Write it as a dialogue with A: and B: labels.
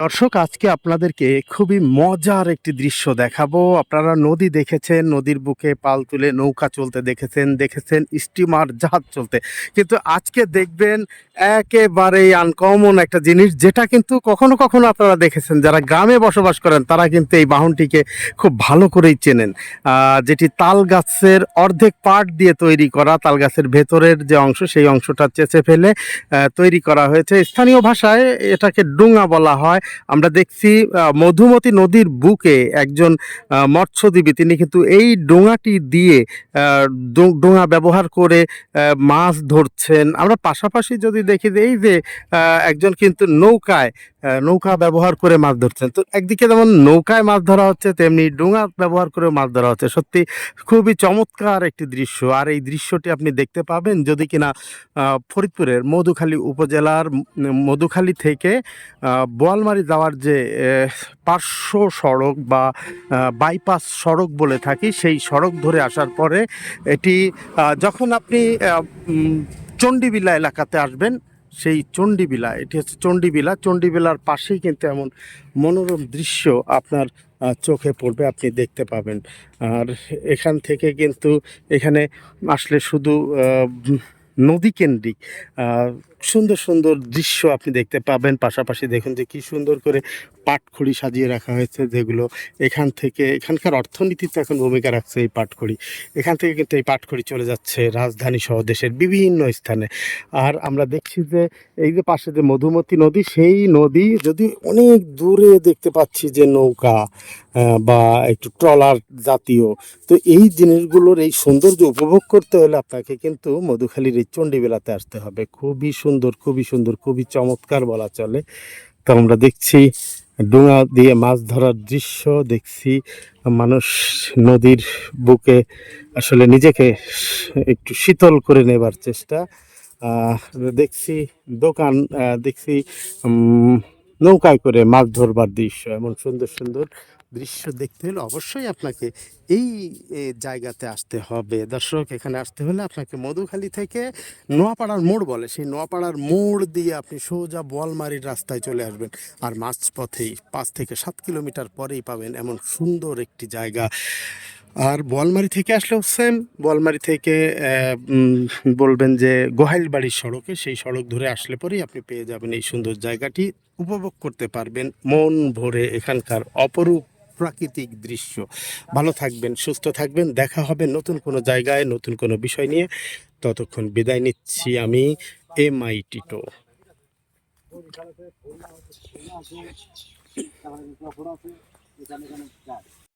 A: দর্শক, আজকে আপনাদেরকে খুবই মজার একটি দৃশ্য দেখাবো। আপনারা নদী দেখেছেন, নদীর বুকে পাল তুলে নৌকা চলতে দেখেছেন দেখেছেন স্টিমার জাহাজ চলতে। কিন্তু আজকে দেখবেন একেবারেই আনকমন একটা জিনিস, যেটা কিন্তু কখনো কখনো আপনারা দেখেছেন। যারা গ্রামে বসবাস করেন, তারা কিন্তু এই বাহনটিকে খুব ভালো করেই চেনেন। যেটি তাল গাছের অর্ধেক পার্ট দিয়ে তৈরি করা, তাল গাছের ভেতরের যে অংশ, সেই অংশটা চেঁচে ফেলে তৈরি করা হয়েছে। স্থানীয় ভাষায় এটাকে ডুঙা বলা হয়। আমরা দেখছি মধুমতি নদীর বুকে একজন মৎস্যজীবী তিনি কিন্তু এই ডোঙাটি দিয়ে ডোঙা ব্যবহার করে মাছ ধরছেন। আমরা পাশাপাশি যদি দেখি যে এই যে একজন কিন্তু নৌকায় নৌকা ব্যবহার করে মাছ ধরছেন। তো একদিকে যেমন নৌকায় মাছ ধরা হচ্ছে তেমনি ডোঙা ব্যবহার করে মাছ ধরা হচ্ছে। সত্যি খুবই চমৎকার একটি দৃশ্য। আর এই দৃশ্যটি আপনি দেখতে পাবেন যদি কিনা ফরিদপুরের মধুখালী উপজেলার মধুখালী থেকে আহ, বোয়ালমারি যাওয়ার যে পার্শ্ব সড়ক বা বাইপাস সড়ক বলে থাকি, সেই সড়ক ধরে আসার পরে এটি যখন আপনি চণ্ডীবিলা এলাকাতে আসবেন, সেই চণ্ডীবিলা, এটি হচ্ছে চণ্ডীবিলা, চণ্ডীবিলার পাশেই কিন্তু এমন মনোরম দৃশ্য আপনার চোখে পড়বে, আপনি দেখতে পাবেন। আর এখান থেকে কিন্তু এখানে আসলে শুধু নদী কেন্দ্রিক সুন্দর সুন্দর দৃশ্য আপনি দেখতে পাবেন। পাশাপাশি দেখুন যে কি সুন্দর করে পাটখড়ি সাজিয়ে রাখা হয়েছে যেগুলো এখান থেকে, এখানকার অর্থনীতিতে এখন ভূমিকা রাখছে এই পাটখড়ি। এখান থেকে কিন্তু এই পাটখড়ি চলে যাচ্ছে রাজধানী সহ দেশের বিভিন্ন স্থানে। আর আমরা দেখছি যে এই যে পাশে যে মধুমতি নদী, সেই নদী যদি অনেক দূরে দেখতে পাচ্ছি যে নৌকা বা একটু ট্রলার জাতীয়, তো এই জিনিসগুলোর এই সৌন্দর্য উপভোগ করতে হলে আপনাকে কিন্তু মধুখালীর এই চণ্ডীবেলাতে আসতে হবে। খুবই সুন্দর খুবই সুন্দর, খুবই চমৎকার বলা চলে। তো আমরা দেখছি ডোঙা দিয়ে মাছ ধরার দৃশ্য, দেখছি মানুষ নদীর বুকে আসলে নিজেকে একটু শীতল করে নেবার চেষ্টা। দেখছি দোকান দেখছি নৌকায় করে মাছ ধরবার দৃশ্য, এমন সুন্দর সুন্দর। দৃশ্য দেখতে হলে অবশ্যই আপনাকে এই জায়গাতে আসতে হবে। দর্শক, এখানে আসতে হলে আপনাকে মধুখালী থেকে নোয়াপাড়ার মোড় বলে, সেই নোয়াপাড়ার মোড় দিয়ে আপনি সোজা বলমারির রাস্তায় চলে আসবেন। আর মাঝপথেই পাঁচ থেকে সাত কিলোমিটার পরেই পাবেন এমন সুন্দর একটি জায়গা। আর বলমারি থেকে আসলেও সেম বলমারি থেকে বলবেন যে গোহাইলবাড়ির সড়কে সেই সড়ক ধরে আসলে পরেই আপনি পেয়ে যাবেন এই সুন্দর জায়গাটি। উপভোগ করতে পারবেন, মন ভরে এখানকার অপরূপ প্রাকৃতিক দৃশ্য। ভালো থাকবেন, সুস্থ থাকবেন। দেখা হবে নতুন কোনো জায়গায়, নতুন কোনো বিষয় নিয়ে। ততক্ষণ বিদায় নিচ্ছি আমি এম আই টিটো